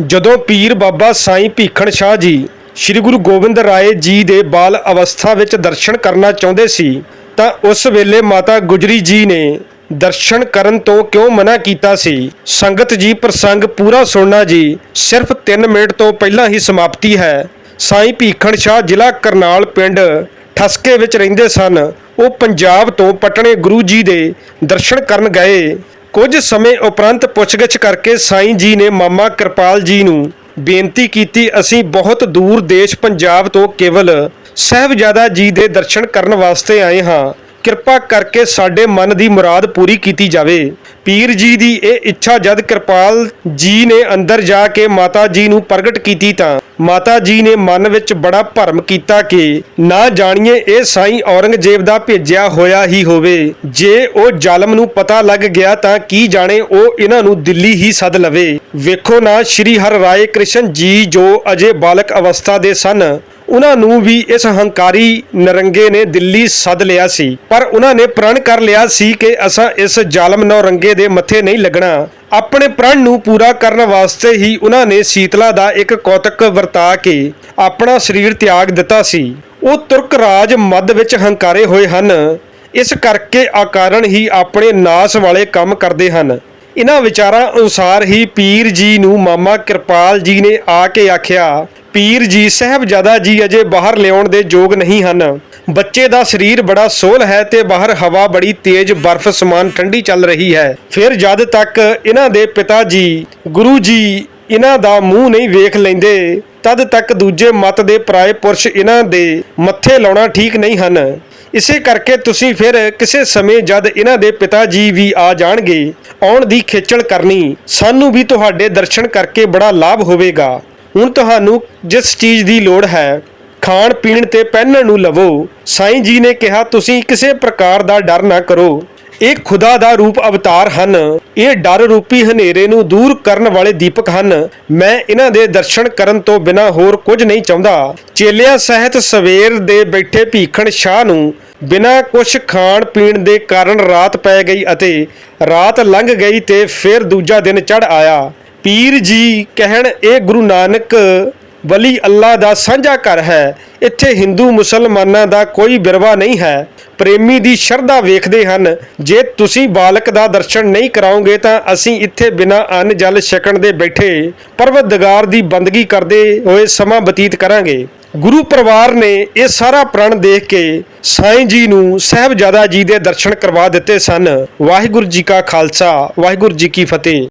ਜਦੋਂ ਪੀਰ ਬਾਬਾ ਸਾਈਂ ਭੀਖਣ ਸ਼ਾਹ ਜੀ ਸ੍ਰੀ ਗੁਰੂ ਗੋਬਿੰਦ ਰਾਏ ਜੀ ਦੇ ਬਾਲ ਅਵਸਥਾ ਵਿੱਚ ਦਰਸ਼ਨ ਕਰਨਾ ਚਾਹੁੰਦੇ ਸੀ, ਤਾਂ ਉਸ ਵੇਲੇ ਮਾਤਾ ਗੁਜਰੀ ਜੀ ਨੇ ਦਰਸ਼ਨ ਕਰਨ ਤੋਂ ਕਿਉਂ ਮਨਾ ਕੀਤਾ ਸੀ? ਸੰਗਤ ਜੀ, ਪ੍ਰਸੰਗ ਪੂਰਾ ਸੁਣਨਾ ਜੀ, ਸਿਰਫ 3 ਮਿੰਟ ਤੋਂ ਪਹਿਲਾਂ ਹੀ ਸਮਾਪਤੀ ਹੈ। ਸਾਈਂ ਭੀਖਣ ਸ਼ਾਹ ਜ਼ਿਲ੍ਹਾ ਕਰਨਾਲ ਪਿੰਡ ਠਸਕੇ ਵਿੱਚ ਰਹਿੰਦੇ ਸਨ। ਉਹ ਪੰਜਾਬ ਤੋਂ ਪਟਨੇ ਗੁਰੂ ਜੀ ਦੇ ਦਰਸ਼ਨ ਕਰਨ ਗਏ। ਕੁਝ ਸਮੇਂ ਉਪਰੰਤ ਪੁੱਛਗਿੱਛ ਕਰਕੇ ਸਾਈਂ ਜੀ ਨੇ ਮਾਮਾ ਕਿਰਪਾਲ ਜੀ ਨੂੰ ਬੇਨਤੀ ਕੀਤੀ, ਅਸੀਂ ਬਹੁਤ ਦੂਰ ਦੇਸ਼ ਪੰਜਾਬ ਤੋਂ ਕੇਵਲ ਸਹਿਬਜ਼ਾਦਾ ਜੀ ਦੇ ਦਰਸ਼ਨ ਕਰਨ ਵਾਸਤੇ ਆਏ ਹਾਂ। ਕਿਰਪਾ ਕਰਕੇ ਸਾਡੇ ਮਨ ਦੀ ਮੁਰਾਦ ਪੂਰੀ ਕੀਤੀ ਜਾਵੇ। ਪੀਰ ਜੀ ਦੀ ਇਹ ਇੱਛਾ ਜਦ ਕਿਰਪਾਲ ਜੀ ਨੇ ਅੰਦਰ ਜਾ ਕੇ ਮਾਤਾ ਜੀ ਨੂੰ ਪ੍ਰਗਟ ਕੀਤੀ ਤਾਂ ਮਾਤਾ ਜੀ ਨੇ ਮਨ ਵਿੱਚ ਬੜਾ ਭਰਮ ਕੀਤਾ ਕਿ ਨਾ ਜਾਣੀਏ ਇਹ ਸਾਈਂ ਔਰੰਗਜ਼ੇਬ ਦਾ ਭੇਜਿਆ ਹੋਇਆ ਹੀ ਹੋਵੇ। ਜੇ ਉਹ ਜ਼ਾਲਮ ਨੂੰ ਪਤਾ ਲੱਗ ਗਿਆ ਤਾਂ ਕੀ ਜਾਣੇ ਉਹ ਇਹਨਾਂ ਨੂੰ ਦਿੱਲੀ ਹੀ ਸੱਦ ਲਵੇ। ਵੇਖੋ ਨਾ ਸ਼੍ਰੀ ਹਰ ਰਾਏ ਕ੍ਰਿਸ਼ਨ ਜੀ ਜੋ ਅਜੇ ਬਾਲਕ ਅਵਸਥਾ ਦੇ ਸਨ। ਉਹਨਾਂ ਨੂੰ ਵੀ ਇਸ ਹੰਕਾਰੀ ਨਰੰਗੇ ਨੇ ਦਿੱਲੀ ਸੱਦ ਲਿਆ ਸੀ। ਪਰ ਉਹਨਾਂ ਨੇ ਪ੍ਰਣ ਕਰ ਲਿਆ ਸੀ ਕਿ ਅਸਾਂ ਇਸ ਜ਼ਾਲਮ ਨੌਰੰਗੇ ਦੇ ਮੱਥੇ ਨਹੀਂ ਲੱਗਣਾ। ਆਪਣੇ ਪ੍ਰਣ ਨੂੰ ਪੂਰਾ ਕਰਨ ਵਾਸਤੇ ਹੀ ਉਹਨਾਂ ਨੇ ਸੀਤਲਾ ਦਾ ਇੱਕ ਕੌਤਕ ਵਰਤਾ ਕੇ ਆਪਣਾ ਸਰੀਰ ਤਿਆਗ ਦਿੱਤਾ ਸੀ। ਉਹ ਤੁਰਕ ਰਾਜ ਮੱਧ ਵਿੱਚ ਹੰਕਾਰੇ ਹੋਏ ਹਨ। ਇਸ ਕਰਕੇ ਆਕਾਰਨ ਹੀ ਆਪਣੇ ਨਾਸ ਵਾਲੇ ਕੰਮ ਕਰਦੇ ਹਨ। ਇਹਨਾਂ ਵਿਚਾਰਾਂ ਅਨੁਸਾਰ ਹੀ ਪੀਰ ਜੀ ਨੂੰ ਮਾਮਾ ਕਿਰਪਾਲ ਜੀ ਨੇ ਆ ਕੇ ਆਖਿਆ ਪੀਰ ਜੀ ਸਾਹਿਬਜ਼ਾਦਾ ਜੀ ਅਜੇ ਬਾਹਰ ਲਿਆਉਣ ਦੇ ਯੋਗ ਨਹੀਂ ਹਨ। ਬੱਚੇ ਦਾ ਸਰੀਰ ਬੜਾ ਸੋਲ ਹੈ ਤੇ ਬਾਹਰ ਹਵਾ ਬੜੀ ਤੇਜ਼, ਬਰਫ਼ ਸਮਾਨ ਠੰਡੀ ਚੱਲ ਰਹੀ ਹੈ। ਫਿਰ ਜਦ ਤੱਕ ਇਹਨਾਂ ਦੇ ਪਿਤਾ ਜੀ, ਗੁਰੂ ਜੀ ਇਹਨਾਂ ਦਾ ਮੂੰਹ ਨਹੀਂ ਵੇਖ ਲੈਂਦੇ, ਤਦ ਤੱਕ ਦੂਜੇ ਮਤ ਦੇ ਪਰਾਏ ਪੁਰਸ਼ ਇਹਨਾਂ ਦੇ ਮੱਥੇ ਲਾਉਣਾ ਠੀਕ ਨਹੀਂ ਹਨ। ਇਸੇ ਕਰਕੇ ਤੁਸੀਂ ਫਿਰ ਕਿਸੇ ਸਮੇਂ ਜਦ ਇਹਨਾਂ ਦੇ ਪਿਤਾ ਜੀ ਵੀ ਆ ਜਾਣਗੇ, ਆਉਣ ਦੀ ਖੇਚਲ ਕਰਨੀ ਸਾਨੂੰ ਵੀ ਤੁਹਾਡੇ ਦਰਸ਼ਨ ਕਰਕੇ ਬੜਾ ਲਾਭ ਹੋਵੇਗਾ। ਹੁਣ ਤੁਹਾਨੂੰ ਜਿਸ ਚੀਜ਼ ਦੀ ਲੋੜ ਹੈ, ਖਾਣ ਪੀਣ ਤੇ ਪਹਿਨਣ ਨੂੰ ਲਵੋ। ਸਾਈਂ ਜੀ ਨੇ ਕਿਹਾ, ਤੁਸੀਂ ਕਿਸੇ ਪ੍ਰਕਾਰ ਦਾ ਡਰ ਨਾ ਕਰੋ। ਇਹ ਖੁਦਾ ਦਾ ਰੂਪ ਅਵਤਾਰ ਹਨ। ਇਹ ਡਰ ਰੂਪੀ ਹਨੇਰੇ ਨੂੰ ਦੂਰ ਕਰਨ ਵਾਲੇ ਦੀਪਕ ਹਨ। ਮੈਂ ਇਹਨਾਂ ਦੇ ਦਰਸ਼ਨ ਕਰਨ ਤੋਂ ਬਿਨਾ ਹੋਰ ਕੁਝ ਨਹੀਂ ਚਾਹੁੰਦਾ। ਚੇਲਿਆਂ ਸਹਿਤ ਸਵੇਰ ਦੇ ਬੈਠੇ ਭੀਖਣ ਸ਼ਾਹ ਨੂੰ ਬਿਨਾ ਕੁਝ ਖਾਣ ਪੀਣ ਦੇ ਕਾਰਨ ਰਾਤ ਪੈ ਗਈ ਅਤੇ ਰਾਤ ਲੰਘ ਗਈ ਤੇ ਫਿਰ ਦੂਜਾ ਦਿਨ ਚੜ ਆਇਆ। ਪੀਰ ਜੀ ਕਹਿਣ, ਇਹ ਗੁਰੂ ਨਾਨਕ ਵਲੀ ਅੱਲਾ ਦਾ ਸਾਂਝਾ ਘਰ ਹੈ। ਇੱਥੇ ਹਿੰਦੂ ਮੁਸਲਮਾਨਾਂ ਦਾ ਕੋਈ ਬਿਰਵਾ ਨਹੀਂ ਹੈ। ਪ੍ਰੇਮੀ ਦੀ ਸ਼ਰਧਾ ਵੇਖਦੇ ਹਨ। ਜੇ ਤੁਸੀਂ ਬਾਲਕ ਦਾ ਦਰਸ਼ਨ ਨਹੀਂ ਕਰਾਓਗੇ ਤਾਂ ਅਸੀਂ ਇੱਥੇ ਬਿਨਾਂ ਅੰਨ ਜਲ ਛਕਣ ਦੇ ਬੈਠੇ ਪਰਵਤਦਗਾਰ ਦੀ ਬੰਦਗੀ ਕਰਦੇ ਹੋਏ ਸਮਾਂ ਬਤੀਤ ਕਰਾਂਗੇ। ਗੁਰੂ ਪਰਿਵਾਰ ਨੇ ਇਹ ਸਾਰਾ ਪ੍ਰਣ ਦੇਖ ਕੇ ਸਾਈਂ ਜੀ ਨੂੰ ਸਹਿਬਜ਼ਾਦਾ ਜੀ ਦੇ ਦਰਸ਼ਨ ਕਰਵਾ ਦਿੱਤੇ ਸਨ। ਵਾਹਿਗੁਰੂ ਜੀ ਕਾ ਖਾਲਸਾ, ਵਾਹਿਗੁਰੂ ਜੀ ਕੀ ਫਤਿਹ।